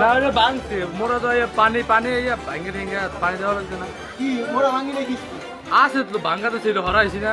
না ওটা ভাঙছে। মোরা তো পানি পানি ভাঙে ভেঙে পানি দেওয়া লাগছে না। কি মোরা ভাঙি রেখিস আছে তো ভাঙ্গা তো ছিল হরাইছি না।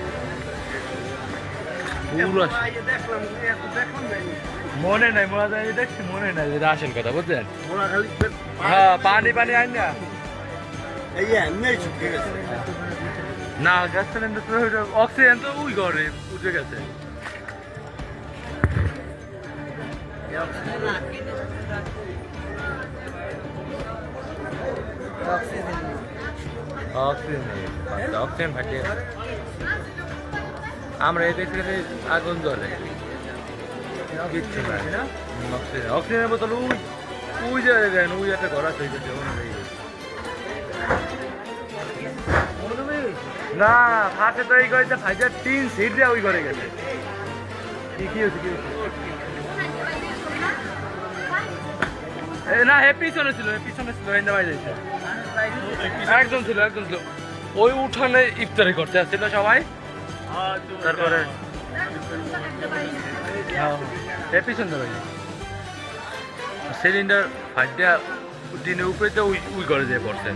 পুরো মনে নাই মোরা যাই দেখছি মনে নাই যেটা কথা বুঝছেন হ্যাঁ পানি পানি আইন না। না গ্যাস সিলিন্ডার তো অক্সিজেন তো উই করে উঠে গেছে। অক্সিজেন। অক্সিজেন। ফাটে আমরা এই দেখে আগুন জ্বলে অক্সিজেনের বোতল উই উই যে দেন, উই একটা ঘর আছে। না ফাটে তো এই করেছে ফাইজার তিন সিট দিয়ে ওই ঘরে গেছে। কি কি কি না হে পিছনে ছিল পিছনে ছিল এন্ডা বাই যাইছে একজন ছিল একজন ছিল। ওই উঠানে ইফতারি করতে আসছিল সবাই। তারপরে হ্যাঁ, সুন্দর বাই সিলিন্ডার ফাইটটা দিনের উপরে তো উই করে দিয়ে পড়ছে।